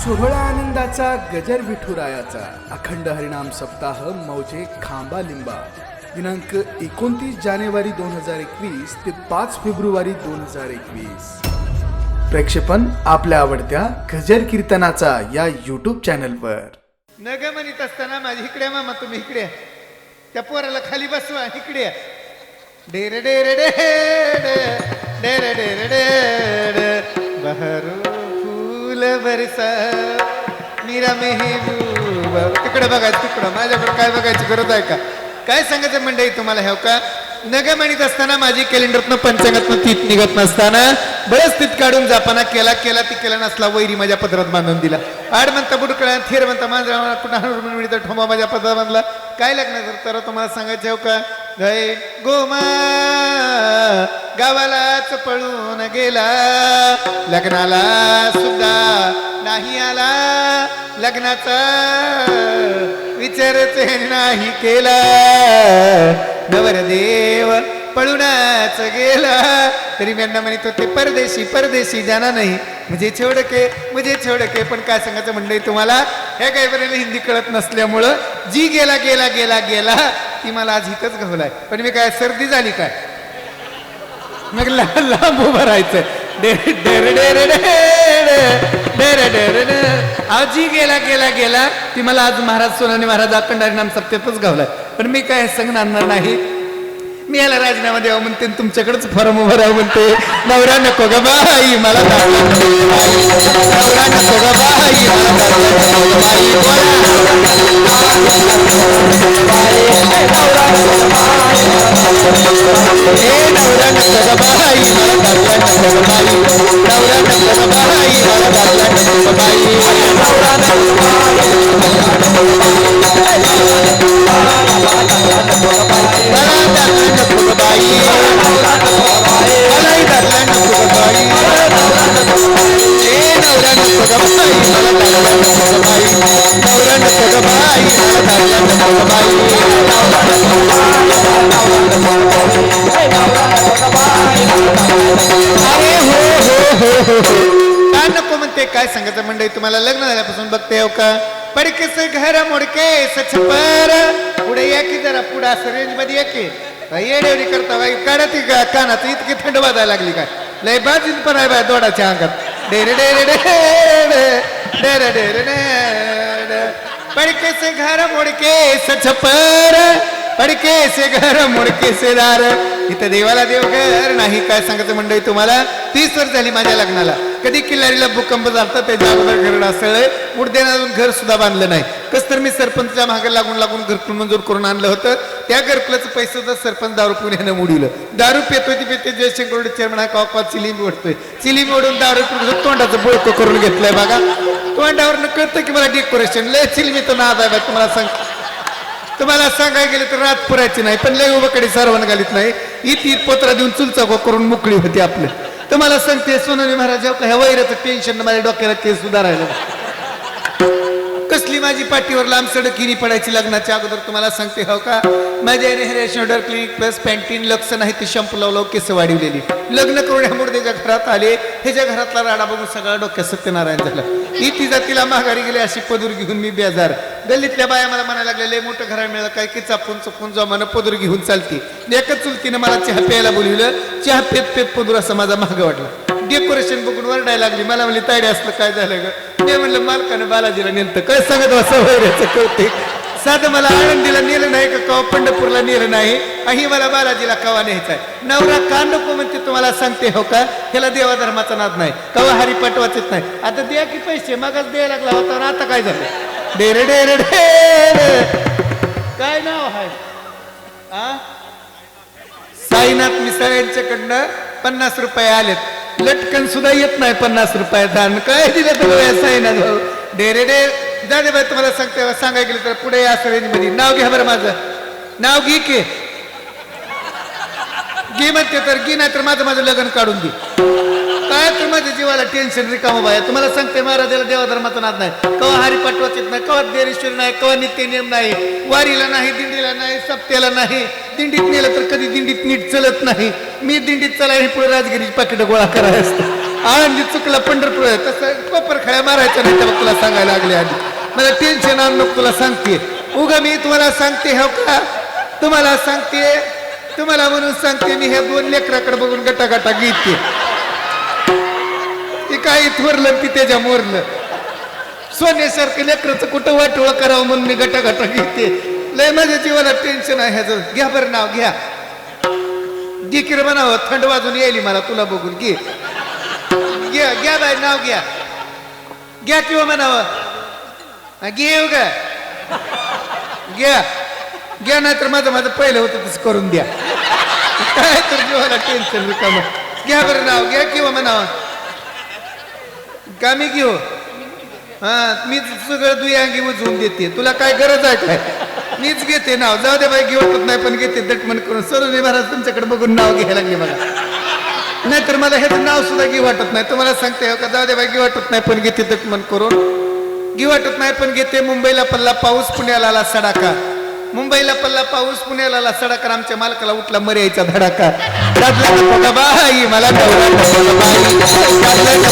सोहळा आनंदाचा गजर विठुरायाचा. अखंड हरिणाम सप्ताह मौजे खांबा लिंबा. दिनांक एकोणतीस जानेवारी दोन हजार एकवीस ते पाच फेब्रुवारी दोन हजार एकवीस. प्रेक्षेपण आपल्या आवडत्या गजर कीर्तनाचा या युट्यूब चॅनलवर नग म्हणत असताना माझी इकडे मामा तुम्ही इकडे या. त्या पोराला खाली बसवा इकडे या. डेरे डेर डेर. डेर डेर डेर. बहरू. फूल बरसा मीरा तिकडे बघायचं तिकडं. माझ्याकडे काय बघायची गरज आहे का? काय सांगायचं मंडळी तुम्हाला हे का? नग म्हणत असताना माझी कॅलेंडरतनं पंचांगातनं तीत निघत नसताना बरंच तीत काढून जापाना केला केला ती केला नसला वैरी माझ्या पदरात बांधून दिला. आड म्हणता बुडकळा थेर म्हणता माझ्या कुठं मिळतं माझ्या पदरात बांधला? काय लागणार तर तुम्हाला सांगायचं हो का? गय गोमा गावालाच पळून गेला. लग्नाला सुद्धा नाही आला. लग्नाचा विचारच नाही केला. नवरदेव पळूनच गेला तरी मी यांना म्हणत होते परदेशी परदेशी जाना नाही म्हणजे छोडके म्हणजे छोडके पण काय सांगायचं म्हणलंय तुम्हाला हे काही पर्यंत हिंदी कळत नसल्यामुळं जी गेला गेला गेला गेला ती मला आज इथंच घावलाय पण मी काय सर्दी झाली काय मग लांब उभं राहायचं आजी जी गेला गेला गेला ती मला आज महाराज सोनाने महाराज अखंडारी नाम सप्त्यातच गावलाय पण मी काय सांगणार नाही मी याला राजीनामा द्यावा म्हणते आणि तुमच्याकडेच फॉर्म उभं राहू म्हणते नवरा नको ग बाई मला दाखला नको ग बाई. नवरा नको ग बाई मला दाखला नको ग बाई. हे नवरा नको ग बाई मला दाखला नको ग बाई. नवरा नको ग बाई मला दाखला नको ग बाई. नवरा नको मला काय नको म्हणते काय सांगायचं मंडळी? तुम्हाला लग्न झाल्यापासून बघते हो का? पडकेस घर मोडके सछपर पुढे या की जरा पुढे असं रेंजमध्ये या की. येडेवडी करता बाई काढा ती का कानात इतकी थंड वाजायला लागली काय लय बाजीन पण आहे बाय दोडाच्या अंगात. डेरे डेरे डेरे डेरे डेरे डेरे पडके से घर मोडके छपर पडके से घर मुडके से दार। इथं देवाला देवघर नाही काय सांगायचं मंडळी तुम्हाला? तीस वर्ष झाली माझ्या लग्नाला. कधी किल्लारीला भूकंप झाला त्याच्या अगोदर घर असळय मुडद्यानं अजून घर सुद्धा बांधलं नाही. कस तर मी सरपंचच्या मागे लागून लागून घरकुल मंजूर करून आणलं होतं. त्या घरकुलाचं पैसे सुद्धा सरपंच दारू पिऊन ह्यानं मुडीलं दारू पेतो ती पेते जयशंकर चेअरमन हा कॉ कॉ ओढतोय चिलिंब ओढून दारू पिऊन तोंडाचं बोळकं करून घेतलंय बघा. तोंडावर कळतं की मला डेकोरेशन लय चिलमी तो नाद आहे तुम्हाला सांग. तुम्हाला सांगायला गेलं तर रात पुरायची नाही पण लय उभकडे सारवण घालीत नाही. इत इत पोत्रा देऊन चुलचा करून मोकळी होती आपलं. तर मला सांगते सोनाने महाराज जेव्हा ह्या वैराचं टेन्शन माझ्या डोक्याला केस सुधारायला कसली माझी पाठीवर लांब सडकिनी पडायची लग्नाच्या अगोदर तुम्हाला सांगते हो का? माझ्या आईने शोल्डर क्लिनिक प्लस पॅन्टीन लक्ष नाही ते शंपू लावलं हो, केस वाढवलेली. लग्न करून ह्या मुर्देच्या घरात आले ह्याच्या घरातला राडा बघून सगळा डोक्यात सत्यनारायण झालं. इथे जातीला माघारी गेले अशी पदूर घेऊन मी बेजार. गल्लीतल्या बाया मला म्हणायला लागलेले मोठं घरा मिळालं काय की चापून चपून जमानं पदूर घेऊन चालती. एकच चुलतीनं मला चहा प्यायला बोलवलं. चहा पेत पेत पदूर असं माझा महाग वाटला डेकोरेशन बघून वरडायला लागली. मला म्हणली तायडे असलं काय झालं ग? ते म्हणलं मालकानं बालाजीला नेलं काय सांगत हो, असं वैराचं कळते साधं मला आनंदीला नेलं नाही का कवा पंढरपूरला नेलं नाही? आणि मला बालाजीला कवा न्यायचा आहे. नवरा का नको म्हणते तुम्हाला सांगते हो का? ह्याला देवा धर्माचा नाद नाही. कवा हरी पटवाचत नाही. आता द्या की पैसे मगच द्यायला लागला होता आता काय झालं? डेरे डेरे डेरे काय नाव आहे? आ? साईनाथ मिसाळ यांच्याकडनं पन्नास रुपये आलेत. लटकन सुद्धा येत नाही पन्नास रुपये दान. काय दिलं तुम्हाला साईनाथ भाऊ? डेरे डे. जा दे बाई तुम्हाला सांगते सांगाय गेलं तर पुढे या मध्ये नाव घ्या बरं माझं. नाव घे की. घे म्हणते तर घे नाही तर माझं माझं लग्न काढून दे काय तर माझ्या जीवाला टेन्शन रिकाम बाया? तुम्हाला सांगते महाराजाला देवाधर्माचा नाद नाही. कवा हरी पाठवत येत नाही कवा देरेश्वर नाही कवा नित्य नियम नाही. वारीला नाही दिंडीला नाही सप्त्याला नाही. दिंडीत नेलं तर कधी दिंडीत नीट चलत नाही. मी दिंडीत चला हे पुढे राजगिरीची पाकिटं गोळा करायला असतं आळंदी चुकला पंढरपूर तसं कोपर खळ्या मारायचं नाही तेव्हा तुला सांगायला लागले आधी. मला टेन्शन आणून नको तुला सांगते. उगा मी तुम्हाला सांगते हो का? तुम्हाला सांगते तुम्हाला म्हणून सांगते मी ह्या दोन लेकराकडे बघून गटा गटा घेते. ते काही थोरलं ती त्याच्या मोरलं. सोन्यासारखं लेकराचं कुठं वाटोळं करावं म्हणून मी गटागटा घेते. लय माझ्या जीवाला टेन्शन आहे ह्याचं. घ्या बरं नाव घ्या. घे किर म्हणावं थंड वाजून येईल मला तुला बघून घे. घ्या घ्या बाय नाव घ्या. घ्या किंवा म्हणावं. घेऊ का? घ्या. घ्या नाही तर माझं माझं पहिलं होतं तसं करून द्या. काय तर जीवाला टेन्शन रिकाम. घ्या बरं नाव घ्या किंवा म्हणावं. का हो? मी घेऊ हा मीच सगळं दुयांगी उजवून देते. तुला काय गरज आहे काय? मीच घेते नाव. जाऊ दे बाई घेवतच नाही पण घेते. दटमन करून. सरोनी महाराज तुमच्याकडे बघून नाव घ्यायला लागले मला. नाहीतर मला ह्याचं नाव सुद्धा घे वाटत नाही. तुम्हाला सांगते हो का? जाऊ दे बाई घे वाटत नाही पण घेते दटमन करून. घे वाटत नाही पण घेते. मुंबईला पल्ला पाऊस पुण्याला आला सडाका. मुंबईला पल्ला पाऊस पुण्याला आला आमच्या मालकाला उठला मर्यायचा धडाका दादला बाई मला नवरा नको बाई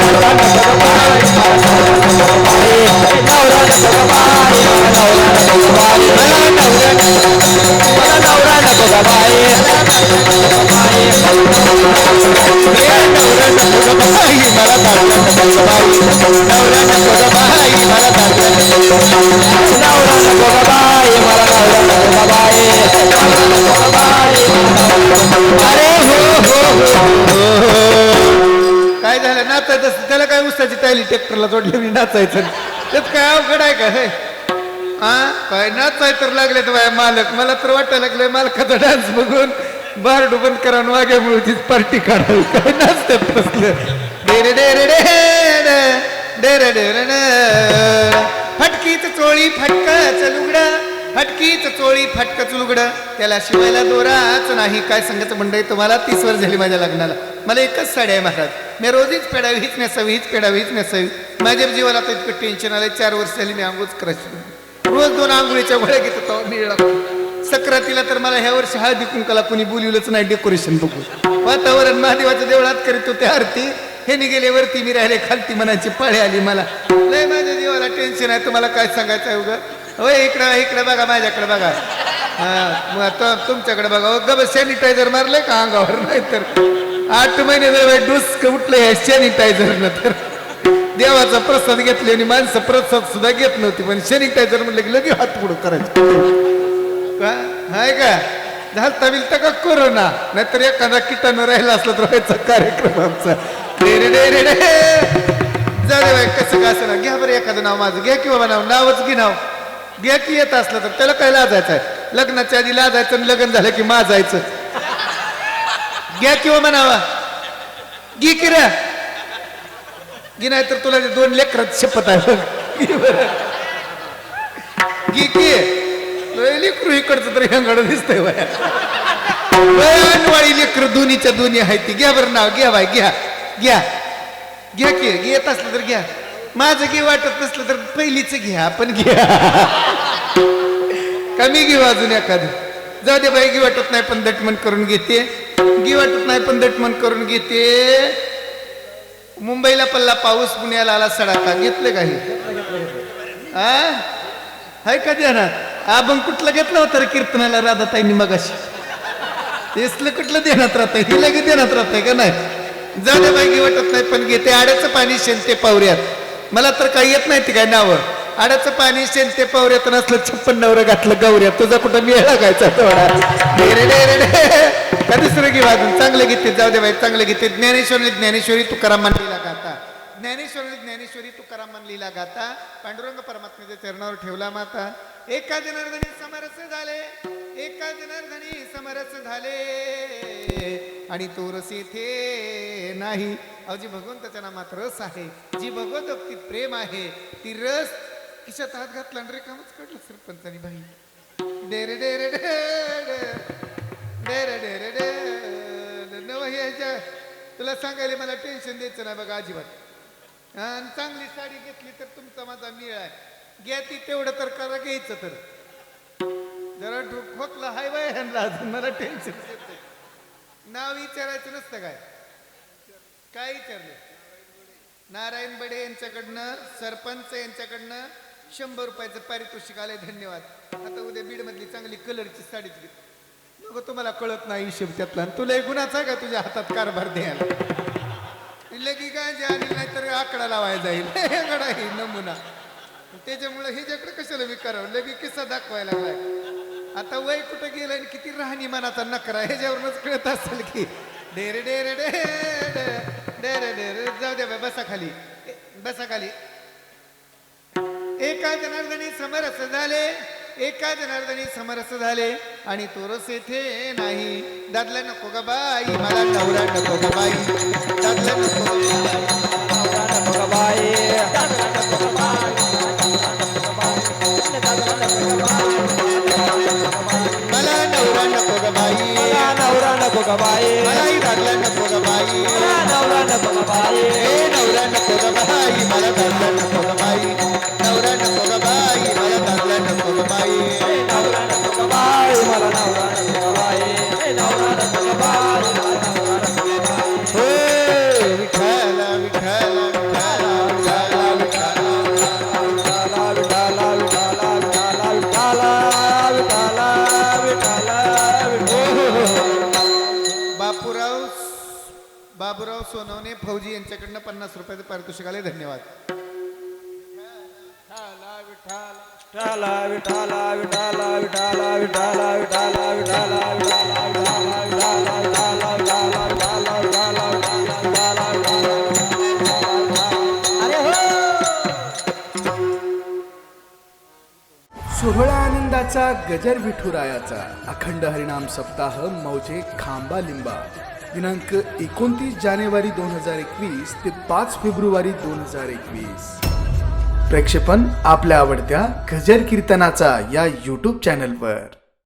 मला त्याला काय टायली ट्रॅक्टरला जोडली मी नाचायचं. त्यात काय अवघड आहे का? हे. हा काय नाचाय तर लागले तर बाय मालक. मला तर वाटायला लागलंय मालकाचा डान्स बघून बार डुबन करा वाग्यामुळे तीच पार्टी काढावी. काय नाचतात तसलं. डेरे डेरे डे डेरे डेरे फटकीच चोळी फटकाच लुगडं फटकीच चोळी फटकच लुगडं त्याला शिवायला दोराच नाही. काय सांगायचं मंडळी तुम्हाला तीस वर्ष झाली माझ्या लग्नाला. मला एकच साडी आहे महाराज. मी रोजीच पेडावी हीच नेसावी हीच पेडावी हीच नेसावी माझ्या जीवाला तर इतकं टेन्शन आलं चार वर्ष झाली मी आंघोळच करायची रोज दोन आंघोळीच्या गोळ्या घेत होतो मिळला सक्रातीला तर मला ह्या वर्षी हळदी कुंकाला कोणी बोलवलंच नाही डेकोरेशन बघू वातावरण महादेवाच्या देवळात करीत होते आरती. हे निघेले वरती मी राहिले खालती मनाची पाळी आली मला. लय माझ्या जीवाला टेन्शन आहे तुम्हाला काय सांगायचं आहे उगा? होय इकडं इकडे बघा माझ्याकडे बघा. हा तुमच्याकडे बघा. गब सॅनिटायझर मारलंय का अंगावर? नाही तर आठ महिने जर डोस उठलं या सॅनिटायझरनं तर. देवाचा प्रसाद घेतले आणि माणसं प्रसाद सुद्धा घेत नव्हती पण सॅनिटायझर म्हणलं की लगेच हात पुढं करायचं. का? हाय का? झालता बिलता का कोरोना? नाहीतर एखादा किटाणू राहिला असला तर व्हायचा कार्यक्रम आमचा. रे रे जाऊ कसं का असं घ्या बरं एखादं नाव माझं. घ्या की बाबा नाव. नावच घे नाव. घ्या की येत असलं तर त्याला काय लाजायचं आहे? लग्नाच्या आधी लाजायचं आणि लग्न झालं की माजायचं. घ्या किंवा म्हणावा. घे किर रे. घे नाही तर तुला दोन लेकरात शपथ आहे. गी घे की. लय लेकरू इकडचं तर हेंगड दिसतंय बाया. लेकर दोन्हीच्या दोन्ही आहे ती. घ्या बरं नाव. घ्या बाय घ्या. घ्या. घ्या की. घेत असलं तर घ्या. माझं घे वाटत नसलं तर पहिलीच घ्या पण घ्या कमी घेऊ अजून एखादं. जाऊ दे बाई घे वाटत नाही पण दटमन करून घेते. घे वाटत नाही पण दटमन करून घेते. मुंबईला पल्ला पाऊस पुण्याला आला सडाका. घेतले काही हाय का देणार आपण कुठलं घेतलं होतं रे कीर्तनाला? राधाताईंनी मगाशी. तेसलं कुठलं देण्यात राहतंय? हे लगेच देण्यात राहतंय का नाही? जाण्या दे बाई वाटत नाही पण घेते. आड्याचं पाणी शेणते पावऱ्यात. मला तर काही येत नाही ते काय नावं. आड्याचं पाणी शेणते पावऱ्यात नसलं छप्पन नवरं घातलं गौऱ्यात तुझा कुठं मेळ लागायचा थोडा का दुसरं घे वाजून चांगलं गीत जाऊ दे बाई चांगलं घेते ज्ञानेश्वरी ज्ञानेश्वरी तुकाराम मानलीला गाता. ज्ञानेश्वरी ज्ञानेश्वरी तुकाराम मानलीला गाता. पांडुरंग परमात्म्याच्या चरणावर ठेवला माता. एका जनार्दनी समरस झाले. एका जनार्दनी समरस झाले. आणि तो रस येथे नाही. अजी भगवंताच्या नामात रस आहे जी भगवत भक्तीत प्रेम आहे ती रस किशात हात घातला रे कामच कळलं सरपंचानी बाई. डेरे डेरे डेरे डेरे डेरे डेरे नव याच्या तुला सांगायला मला टेन्शन द्यायचं नाही बघा अजिबात. आणि चांगली साडी घेतली तर तुमचा माझा मिळ आहे. घ्या ती तेवढं तर करा घ्यायचं तर. जरा खोकला हाय बाय ह्यांना अजून मला टेन्शन येते नाव विचारायचं नसतं काय? काय विचारलं? नारायण बडे यांच्याकडनं सरपंच यांच्याकडनं शंभर रुपयाचं पारितोषिक आलंय धन्यवाद. आता उद्या बीड मधली चांगली कलरची साडीच घे अगं तुम्हाला कळत नाही हिशेब त्यातला. आणि तुला एक आहे का तुझ्या हातात कारभार द्यायला? लगी काय जे आली नाही तर आकडा लावायला जाईल. आकडा हे नमुना. त्याच्यामुळे हे जकडे कशाला मी करावं? लगी किस्सा दाखवायला लागलाय. आता वय कुठं गेलं आणि किती राहणी मनाचा नकरा ह्याच्यावरूनच कळत असेल की. डेरे डेरे डे डेरे डेरे जाऊ द्या बसा खाली. बसा खाली. एका जनार्दनी समरस झाले. एका जनार्दनी समरस झाले आणि तोरस येथे नाही. दादला नको ग बाई मला नवरा नको ग बाई. दादला नको सोनवणे फौजी यांच्याकडनं पन्नास रुपयाचं पारितोषिक आले धन्यवाद विठाला विठाला विठाला विठाला विठाला विठाला सोहळा आनंदाचा गजर विठुरायाचा अखंड हरिणाम सप्ताह मौजे खांबा लिंबा दिनांक एकोणतीस जानेवारी दोन हजार एकवीस ते पाच फेब्रुवारी दोन हजार एकवीस. प्रेक्षेपण आपल्या आवडत्या गजर कीर्तनाचा या यूट्यूब चॅनलवर